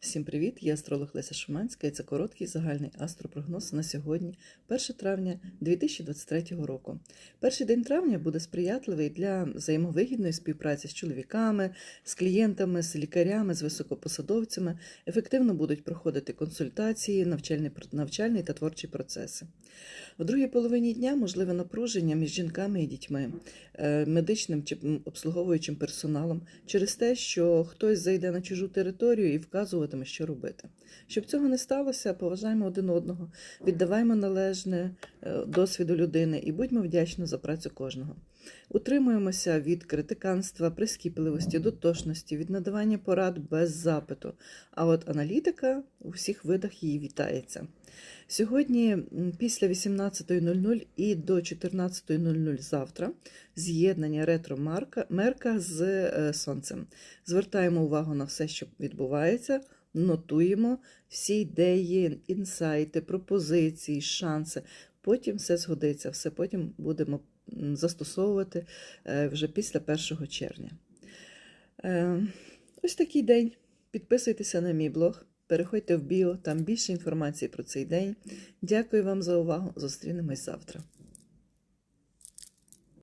Всім привіт! Я астролог Леся Шуманська і це короткий загальний астропрогноз на сьогодні, 1 травня 2023 року. Перший день травня буде сприятливий для взаємовигідної співпраці з чоловіками, з клієнтами, з лікарями, з високопосадовцями. Ефективно будуть проходити консультації, навчальні, навчальні та творчі процеси. В другій половині дня можливе напруження між жінками і дітьми, е, медичним чи обслуговуючим персоналом через те, що хтось зайде на чужу територію і вказуватиме, що робити. Щоб цього не сталося, поважаємо один одного, віддаваймо належне е, досвіду людини і будьмо вдячні за працю кожного. Утримуємося від критиканства, прискіпливості, дотошності, від надавання порад без запиту. А от аналітика у всіх видах її вітається. Сьогодні, після 18.00 і до 14.00 завтра, з'єднання ретро-марка Мерка з е, сонцем. Звертаємо увагу на все, що відбувається, нотуємо всі ідеї, інсайти, пропозиції, шанси. Потім все згодиться, все потім будемо застосовувати е, вже після 1 червня. Е, Ось такий день. Підписуйтеся на мій блог, переходьте в біо, там більше інформації про цей день. Дякую вам за увагу. Зустрінемось завтра.